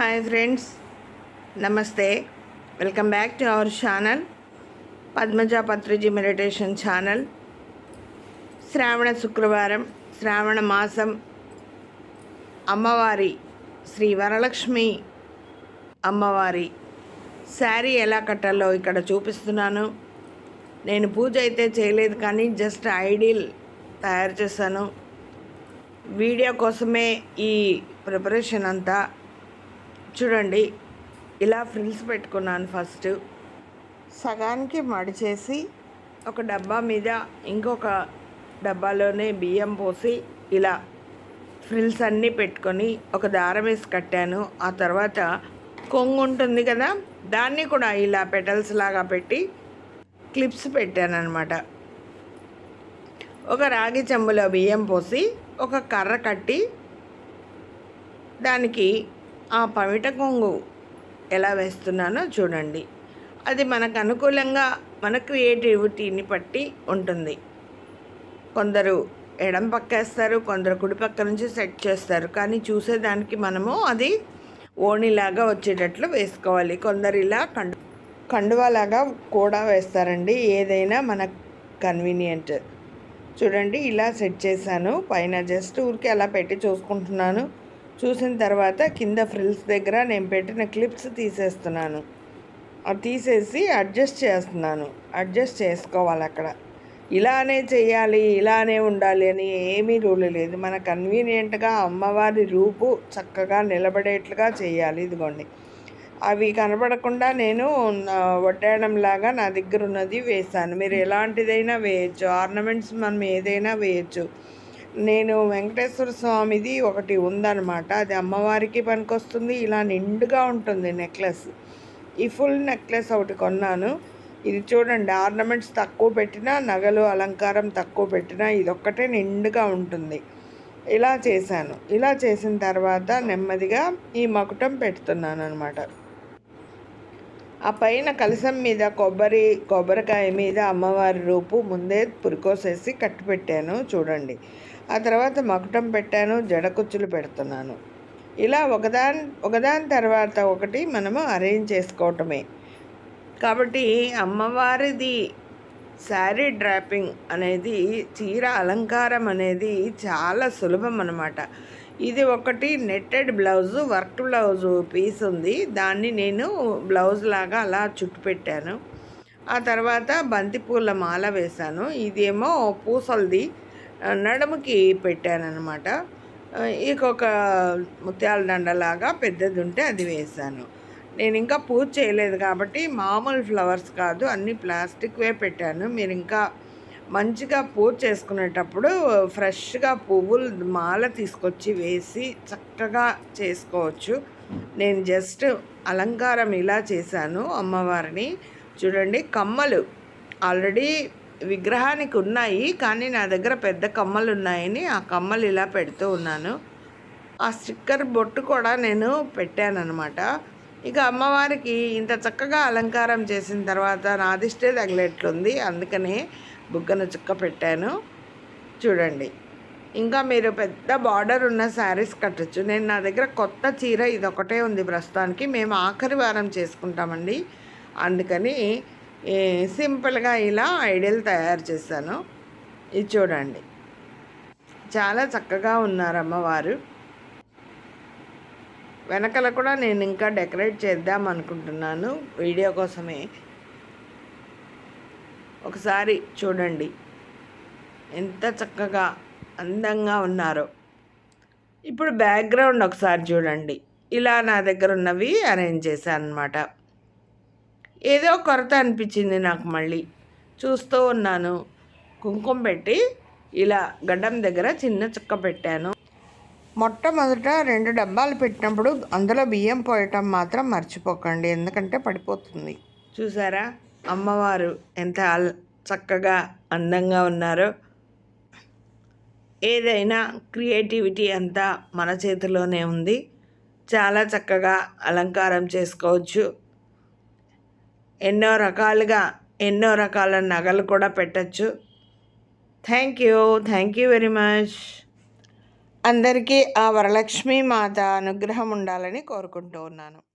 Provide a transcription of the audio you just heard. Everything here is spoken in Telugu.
హాయ్ ఫ్రెండ్స్ నమస్తే welcome back to our channel Padmaja Patriji meditation channel శ్రావణ శుక్రవారం శ్రావణ మాసం అమ్మవారి శ్రీ వరలక్ష్మి అమ్మవారి శారీ ఎలా కట్టాలో ఇక్కడ చూపిస్తున్నాను. నేను పూజ అయితే చేయలేదు కానీ జస్ట్ ఐడియల్ తయారు చేశాను. వీడియో కోసమే ఈ ప్రిపరేషన్ అంతా. చూడండి ఇలా ఫ్రిల్స్ పెట్టుకున్నాను ఫస్ట్. సగానికి మడిచేసి ఒక డబ్బా మీద ఇంకొక డబ్బాలోనే బియ్యం పోసి ఇలా ఫ్రిల్స్ అన్నీ పెట్టుకొని ఒక దారం వేసి కట్టాను. ఆ తర్వాత కొంగు ఉంటుంది కదా దాన్ని కూడా ఇలా పెటల్స్ లాగా పెట్టి క్లిప్స్ పెట్టాను అనమాట ఒక రాగి చెంబులో బియ్యం పోసి ఒక కర్ర కట్టి దానికి ఆ పమిట కొంగు ఎలా వేస్తున్నానో చూడండి. అది మనకు అనుకూలంగా మన క్రియేటివిటీని బట్టి ఉంటుంది. కొందరు ఎడం పక్కేస్తారు కొందరు కుడి పక్క నుంచి సెట్ చేస్తారు. కానీ చూసేదానికి మనము అది ఓణిలాగా వచ్చేటట్లు వేసుకోవాలి. కొందరు ఇలా కండు కండువాలాగా కూడా వేస్తారండి. ఏదైనా మన కన్వీనియంట్. చూడండి ఇలా సెట్ చేశాను. పైన జస్ట్ ఊరికి అలా పెట్టి చూసుకుంటున్నాను. చూసిన తర్వాత కింద ఫ్రిల్స్ దగ్గర నేను పెట్టిన క్లిప్స్ తీసేస్తున్నాను. తీసేసి అడ్జస్ట్ చేస్తున్నాను. అడ్జస్ట్ చేసుకోవాలి అక్కడ. ఇలానే చేయాలి ఇలానే ఉండాలి అని ఏమీ రూల్ లేదు. మన కన్వీనియంట్గా అమ్మవారి రూపు చక్కగా నిలబడేట్లుగా చేయాలి ఇదిగోండి. అవి కనబడకుండా నేను వడ్డాడంలాగా నా దగ్గర ఉన్నది వేసాను మీరు ఎలాంటిదైనా వేయచ్చు. ఆర్నమెంట్స్ మనం ఏదైనా వేయచ్చు. నేను వెంకటేశ్వర స్వామిది ఒకటి ఉందన్నమాట. అది అమ్మవారికి పనికొస్తుంది. ఇలా నిండుగా ఉంటుంది నెక్లెస్. ఈ ఫుల్ నెక్లెస్ ఒకటి కొన్నాను. ఇది చూడండి ఆర్నమెంట్స్ తక్కువ పెట్టినా నగలు అలంకారం తక్కువ పెట్టినా ఇదొక్కటే నిండుగా ఉంటుంది. ఇలా చేశాను. ఇలా చేసిన తర్వాత నెమ్మదిగా ఈ మకుటం పెడుతున్నాను అనమాట ఆ పైన కలసం మీద కొబ్బరి కొబ్బరికాయ మీద అమ్మవారి రూపు ముందే పురికోసేసి కట్టి పెట్టాను చూడండి. ఆ తర్వాత మకుటం పెట్టాను జడకుచ్చులు పెడుతున్నాను. ఇలా ఒకదాని ఒకదాని తర్వాత ఒకటి మనము అరేంజ్ చేసుకోవటమే. కాబట్టి అమ్మవారిది శారీ డ్రాపింగ్ అనేది చీర అలంకారం అనేది చాలా సులభం అన్నమాట. ఇది ఒకటి netted blouse work blouse piece ఉంది. దాన్ని నేను బ్లౌజ్ లాగా అలా చుట్టు పెట్టాను ఆ తర్వాత బంతిపూల మాల వేశాను. ఇదేమో పూసలది నడుముకి పెట్టానమాట ఇంకొక ముత్యాల దండలాగా పెద్దది ఉంటే అది వేశాను. నేను ఇంకా పూజ చేయలేదు కాబట్టి మామూలు ఫ్లవర్స్ కాదు అన్ని ప్లాస్టిక్వే పెట్టాను. మీరు ఇంకా మంచిగా పూజ చేసుకునేటప్పుడు ఫ్రెష్గా పువ్వులు మాల తీసుకొచ్చి వేసి చక్కగా చేసుకోవచ్చు. నేను జస్ట్ అలంకారం ఇలా చేశాను అమ్మవారిని. చూడండి కమ్మలు. ఆల్రెడీ విగ్రహానికి ఉన్నాయి కానీ నా దగ్గర పెద్ద కమ్మలు ఉన్నాయని ఆ కమ్మలు ఇలా పెడుతూ ఉన్నాను. ఆ స్టిక్కర్ బొట్టు కూడా నేను పెట్టానమాట ఇక అమ్మవారికి ఇంత చక్కగా అలంకారం చేసిన తర్వాత నా నాదిష్టే తగిలేట్లుంది. అందుకనే బుగ్గన చుక్క పెట్టాను. చూడండి. ఇంకా మీరు పెద్ద బార్డర్ ఉన్న శారీస్ కట్టచ్చు. నేను నా దగ్గర కొత్త చీర ఇది ఒకటే ఉంది ప్రస్తుతానికి. మేము ఆఖరి వారం చేసుకుంటామండి. అందుకని సింపుల్గా ఇలా ఐడియల్ తయారు చేశాను. ఇది చూడండి. చాలా చక్కగా ఉన్నారు అమ్మవారు వెనకల కూడా నేను ఇంకా డెకరేట్ చేద్దాం అనుకుంటున్నాను. వీడియో కోసమే. ఒకసారి చూడండి. ఎంత చక్కగా అందంగా ఉన్నారో. ఇప్పుడు బ్యాక్గ్రౌండ్ ఒకసారి చూడండి. ఇలా నా దగ్గర ఉన్నవి అరేంజ్ చేశాను అనమాట ఏదో కొరత అనిపించింది నాకు మళ్ళీ. చూస్తూ ఉన్నాను. కుంకుమ పెట్టి ఇలా గడ్డం దగ్గర చిన్న చుక్క పెట్టాను. మొట్టమొదట రెండు డబ్బాలు పెట్టినప్పుడు అందులో బియ్యం పోయటం మాత్రం మర్చిపోకండి. ఎందుకంటే పడిపోతుంది. చూసారా? అమ్మవారు ఎంత చక్కగా అందంగా ఉన్నారో ఏదైనా క్రియేటివిటీ అంతా మన చేతిలోనే ఉంది. చాలా చక్కగా అలంకారం చేసుకోవచ్చు. ఎన్నో రకాలుగా ఎన్నో రకాల నగలు కూడా పెట్టచ్చు. Thank you thank you very much అందరికీ ఆ వరలక్ష్మీ మాత అనుగ్రహం ఉండాలని కోరుకుంటూ ఉన్నాను.